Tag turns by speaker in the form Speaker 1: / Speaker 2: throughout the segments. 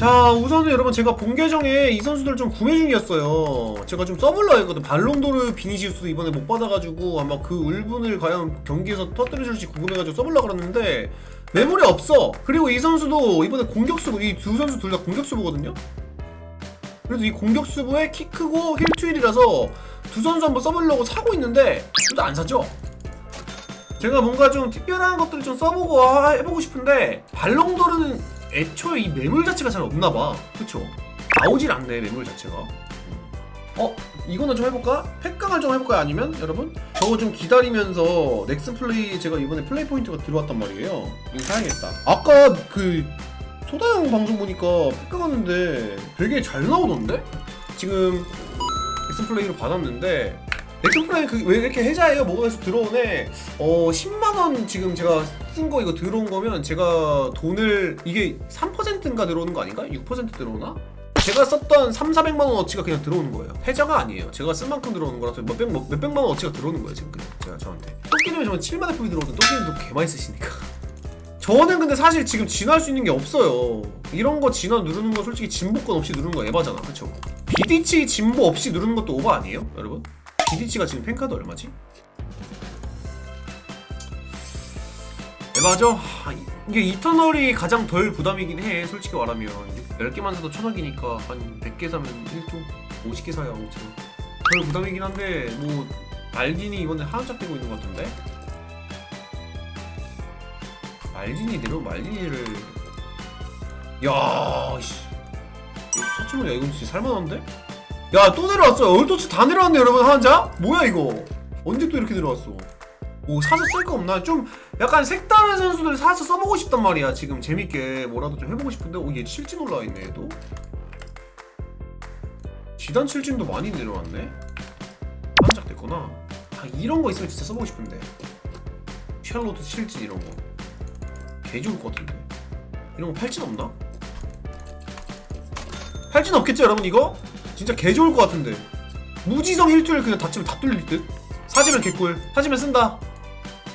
Speaker 1: 자 우선은 여러분 제가 본 계정에 이 선수들 좀 구매 중이었어요. 제가 좀 써볼라 했거든. 발롱도르 비니시우스도 이번에 못 받아가지고 아마 그 울분을 과연 경기에서 터뜨려줄지 궁금해가지고 써볼라 그랬는데 매물이 없어. 그리고 이 선수도 이번에 공격수부 이두 선수 둘 다 공격수부거든요. 그래도 이 공격수부에 키 크고 힐투일이라서 두 선수 한번 써보려고 사고 있는데 둘다안 사죠? 제가 뭔가 좀 특별한 것들을 좀 써보고 하- 해보고 싶은데 발롱도르는 애초에 이 매물 자체가 잘 없나 봐 그쵸? 나오질 않네 매물 자체가 어? 이거는 좀 해볼까? 팩강을 좀 해볼까요? 아니면 여러분? 저거 좀 기다리면서 넥슨 플레이 제가 이번에 플레이 포인트가 들어왔단 말이에요 이거 사야겠다 아까 그 소다형 방송 보니까 팩강 하는데 되게 잘 나오던데? 지금 넥슨 플레이로 받았는데 넥슨 플레이 그 왜 이렇게 해자예요? 해서 들어오네 어 10만 원 지금 제가 쓴 거 이거 들어온 거면 제가 돈을 이게 3%인가 들어오는 거 아닌가? 6% 들어오나? 제가 썼던 3, 400만 원 어치가 그냥 들어오는 거예요. 해자가 아니에요. 제가 쓴 만큼 들어오는 거라서 몇백 몇백만 원 어치가 들어오는 거예요 지금 그냥 제가 저한테. 토끼님이 정말 7만 FP 들어오든 토끼님도 개 많이 쓰시니까. 저는 근데 사실 지금 진화할 수 있는 게 없어요. 이런 거 진화 누르는 거 솔직히 진보권 없이 누르는 거 에바잖아, 그쵸? BD치 진보 없이 누르는 것도 오버 아니에요, 여러분? BD치가 지금 팬카드 얼마지? 에바죠? 하, 이- 이게 이터널이 가장 덜 부담이긴 해 솔직히 말하면 10개만 사도 천원이니까 한 100개 사면 1조 50개 사야 5천 덜 부담이긴 한데 뭐 말딘이 이번에 하나짝 되고 있는 것 같은데 말딘이 내려면 말딘이를 야 씨. 4천원 야 이건 진짜 살만한데? 야 또 내려왔어 얼토치 다 내려왔네 여러분 하나자? 뭐야 이거 언제 또 이렇게 내려왔어 뭐 사서 쓸 거 없나? 좀 약간 색다른 선수들 사서 써보고 싶단 말이야. 지금 재밌게 뭐라도 좀 해보고 싶은데, 오, 얘 칠진 올라와 있네, 얘도. 지단 칠진도 많이 내려왔네? 한작 됐구나. 아, 이런 거 있으면 진짜 써보고 싶은데. 샬로트 칠진 이런 거. 개 좋을 것 같은데. 이런 거 팔진 없나? 팔진 없겠죠, 여러분, 이거? 진짜 개 좋을 것 같은데. 무지성 힐투를 그냥 다치면 다 뚫릴 듯? 사지면 개꿀. 사지면 쓴다.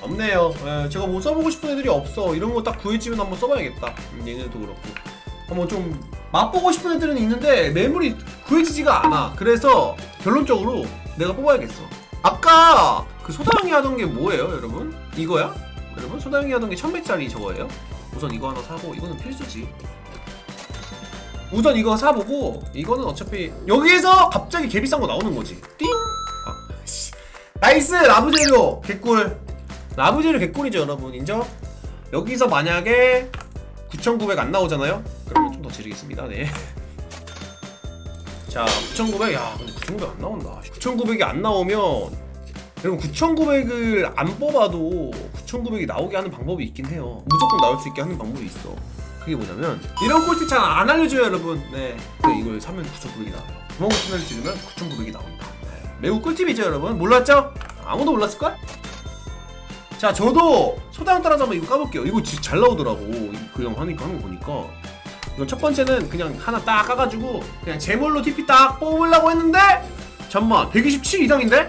Speaker 1: 없네요. 예, 제가 뭐 써보고 싶은 애들이 없어. 이런 거 딱 구해지면 한번 써봐야겠다. 음, 얘네도 그렇고. 한번 좀 맛보고 싶은 애들은 있는데 매물이 구해지지가 않아. 그래서 결론적으로 내가 뽑아야겠어. 아까 그 소다형이 하던 게 뭐예요, 여러분? 이거야? 여러분 소다형이 하던 게 1100짜리 저거예요? 우선 이거 하나 사고 이거는 필수지. 우선 이거 사보고 이거는 어차피 여기에서 갑자기 개 비싼 거 나오는 거지. 띵. 아, 씨. 나이스 라브제로 개꿀. 라브제로 개꿀이죠 여러분 인정? 여기서 만약에 9,900 안 나오잖아요? 그러면 좀 더 지르겠습니다 네. 자 9,900, 야 근데 9,900 안 나온다 9,900이 안 나오면 여러분 9,900을 안 뽑아도 9,900이 나오게 하는 방법이 있긴 해요 무조건 나올 수 있게 하는 방법이 있어 그게 뭐냐면 이런 꿀팁 잘 안 알려줘요 여러분 네 근데 이걸 사면 9,900이 나와요 구멍 같은 걸 찌르면 9,900이 나온다 네. 매우 꿀팁이죠 여러분 몰랐죠? 아무도 몰랐을걸? 자 저도 소다형 따라서 한번 이거 까볼게요 이거 진짜 잘 나오더라고 그냥 하니까 하는 거 보니까 이거 첫 번째는 그냥 하나 딱 까가지고 그냥 제몰로 TP 딱 뽑으려고 했는데 잠만 127 이상인데?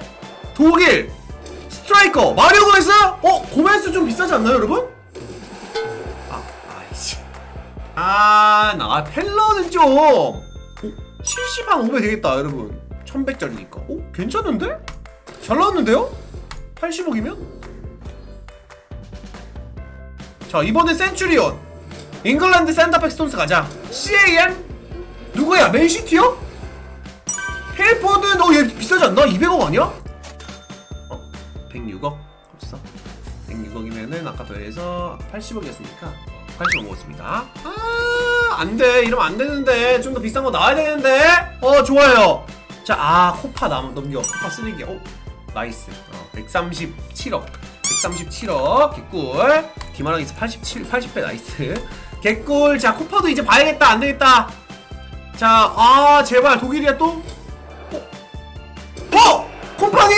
Speaker 1: 독일 스트라이커 마리오 고메스? 어? 고메스 좀 비싸지 않나요 여러분? 아 나 펠러는 좀 어? 70한 500 되겠다 여러분 1100짜리니까 어? 괜찮은데? 잘 나왔는데요? 80억이면? 자 이번엔 센츄리온 잉글랜드 센터백 스톤스 가자 CAM 누구야 맨시티요? 헬포드 너얘 비싸지 않나? 200억 아니야? 어? 106억 합쳐 106억이면은 아까 더해서 80억이었으니까 80억 먹었습니다. 아 안돼. 이러면 안 되는데. 좀 더 비싼 거 나와야 되는데. 어 좋아요. 자아 코파 남 넘겨. 코파 쓰레기 어 나이스. 어, 137억. 137억. 개꿀. 디마랑이스 87 80배 나이스. 개꿀. 자 코파도 이제 봐야겠다. 안 되겠다. 자 아 제발. 독일이야 또? 어? 어? 콤파니?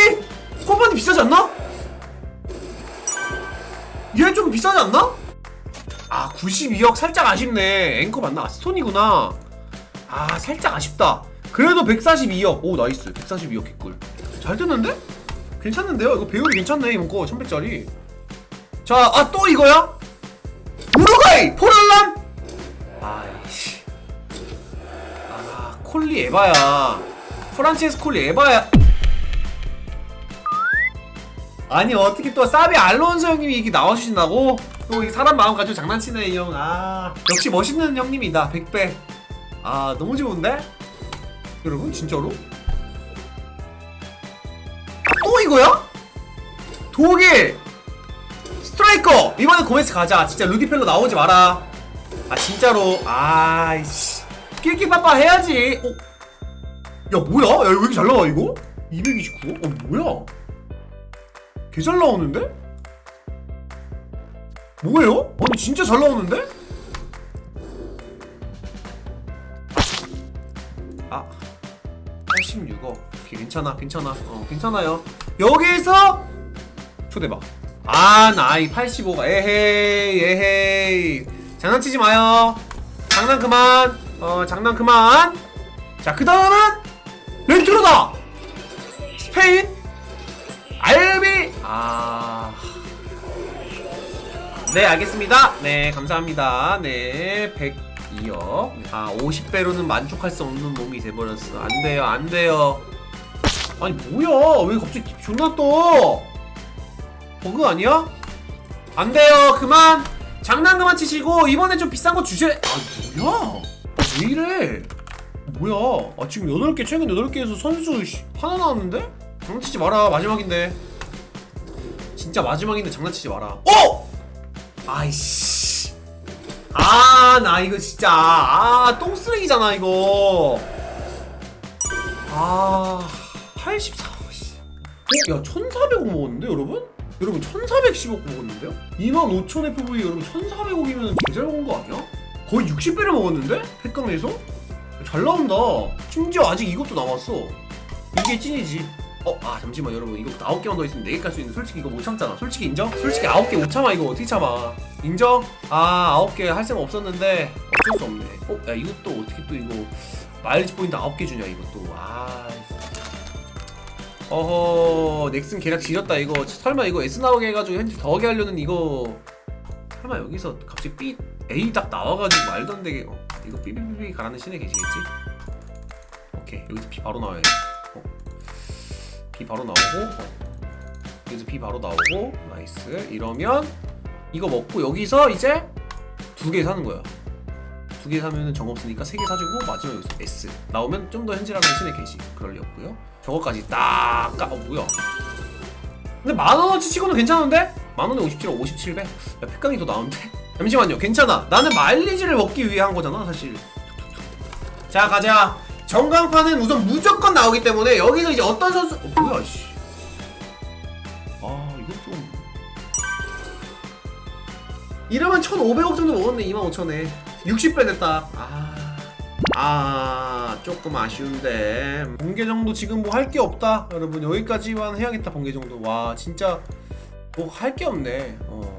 Speaker 1: 콤파니 비싸지 않나? 얘 좀 비싸지 않나? 아 92억 살짝 아쉽네 앵커 맞나? 아, 스톤이구나 아 살짝 아쉽다 그래도 142억 오 나이스 142억 개꿀 잘 됐는데? 괜찮는데요? 이거 배율이 괜찮네 이번 거 1100짜리 자아 또 이거야? 우루과이 포를란? 아이씨 콜리 에바야 프란체스 콜리 에바야 아니 어떻게 또 사비 알론소 형님이 이게 나와주신다고? 또 이 사람 마음 가지고 장난치네 이 형 아 역시 멋있는 형님이다 100배 아 너무 좋은데? 여러분 진짜로? 아, 또 이거야? 독일 스트라이커 이번엔 고메스 가자 진짜 루디펠로 나오지 마라 아 진짜로 아이씨 끼끼빠빠 해야지 어? 야 뭐야? 야 왜 이렇게 잘 나와 이거? 229? 어 뭐야? 개 잘 나오는데? 뭐예요? 아니 진짜 잘 나오는데? 아 86억. 오케이, 괜찮아 괜찮아. 어 괜찮아요. 여기서 초대박 아 나이 85가 에헤이 에헤이. 장난치지 마요. 장난 그만. 어 장난 그만. 자그 다음은 렌트로다. 스페인 알비. 아. 네 알겠습니다. 네 감사합니다. 네 102억. 아 50배로는 만족할 수 없는 몸이 돼버렸어. 안 돼요 안 돼요. 아니 뭐야? 왜 갑자기 존나 떠? 버그 아니야? 안 돼요 그만. 장난 그만 치시고 이번에 좀 비싼 거 주실 아 뭐야? 아, 왜 이래? 뭐야? 아 지금 8개 최근 8개에서 선수 씨, 하나 나왔는데? 장난치지 마라 마지막인데. 진짜 마지막인데 장난치지 마라. 어! 아이씨 아 나 이거 진짜 아 똥쓰레기잖아 이거 아 84. 씨. 어? 야 1,400억 먹었는데 여러분? 여러분 1,410억 먹었는데요? 25,000 FV 여러분 1,400억이면 개잘 먹은 거 아니야? 거의 60배를 먹었는데? 팩강에서? 잘 나온다 심지어 아직 이것도 남았어 이게 찐이지 어? 아 잠시만 여러분 이거 9개만 더 있으면 4개 깔 수 있는데 솔직히 이거 못 참잖아 솔직히 인정? 솔직히 9개 못 참아 이거 어떻게 참아 인정? 아 9개 할 생각 없었는데 어쩔 수 없네 어? 야 이것도 어떻게 또 이거 마일리지 포인트 9개 주냐 이것도 아 어허 넥슨 계략 지렸다 이거 설마 이거 S 나오게 해가지고 현질 더 하게 하려는 이거 설마 여기서 갑자기 B A 딱 나와가지고 되게 어, 이거 삐삐삐삐 가라는 신에 계시겠지? 오케이 여기서 B 바로 나와야 돼 어. B 바로 나오고 어. 여기서 B 바로 나오고 나이스. 이러면 이거 먹고 여기서 이제 두 개 사는 거야. 두 개 사면은 정 없으니까 세 개 사주고 마지막에 여기서 S. 나오면 좀 더 현질하는 신의 계시. 그럴 리 없고요. 저거까지 딱 까.. 어 뭐야? 근데 만원어치 치고는 괜찮은데? 만원에 57억 57배? 야 팩강이 더 나은데? 잠시만요. 괜찮아. 나는 마일리지를 먹기 위해 한 거잖아 사실. 자 가자 전광판은 우선 무조건 나오기 때문에 여기서 이제 어떤 선수 어, 뭐야 씨. 아 이거 좀. 이러면 1,500억 정도 먹었네 25,000에. 60배 냈다. 아... 아 조금 아쉬운데. 번개 정도 지금 뭐 할 게 없다 여러분. 여기까지만 해야겠다 번개 정도. 와 진짜 뭐 할 게 없네. 어